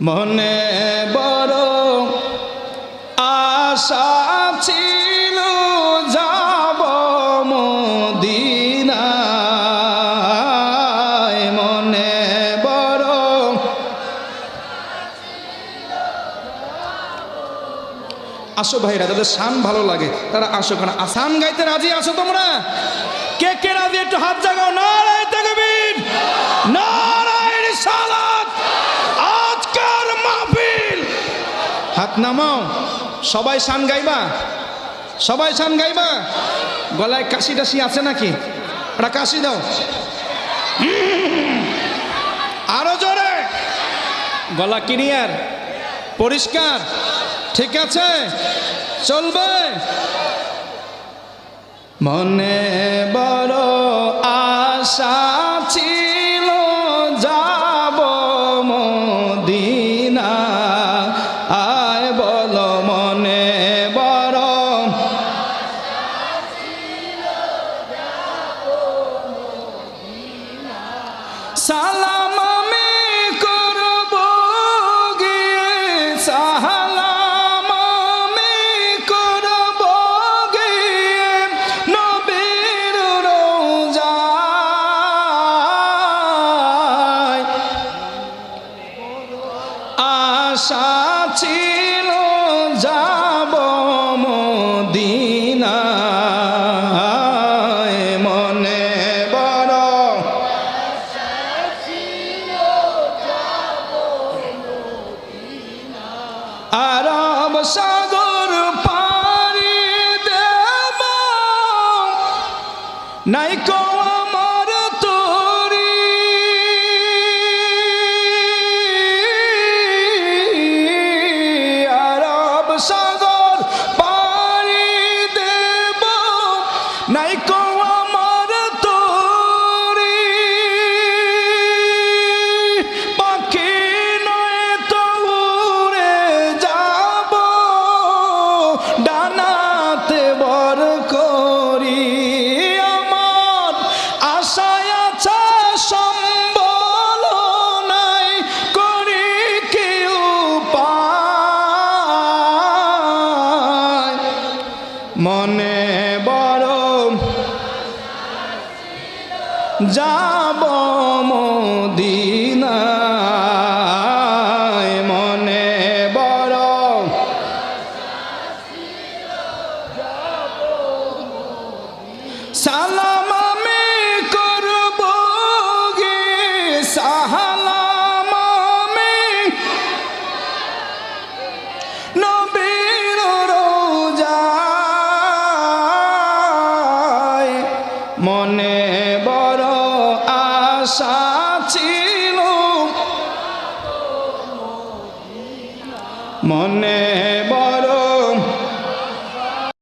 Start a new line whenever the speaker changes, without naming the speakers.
মনে বড় আশা ছিল, যাব মদিনায়। মনে বড় আসো ভাইরা, তাদের শান ভালো লাগে। তারা আসো কেন আসান গাইতে রাজি আছো তোমরা? কে কে রাজি? একটু হাত জাগাও নারায় হাত নামাও। সবাই শান গাইবা? সবাই শান গাইবা? গলায় কাশি টাশি আছে নাকি? একটা কাশি দাও। আরও জোরে। গলা ক্লিয়ার? পরিষ্কার? ঠিক আছে? চলবে? মনে বড় সালাম আমি করব গিয়ে সালাম আমি করব গিয়ে নবীর রোজায় আশা আরব সাগর পারি দেব। নাই কো আমার তোরি। আরব সাগর পারি দেব। নাই কো মনে বড় যাব মদিনায়। মনে বড় সালাম মনে বড় আশা ছিল। মনে বড়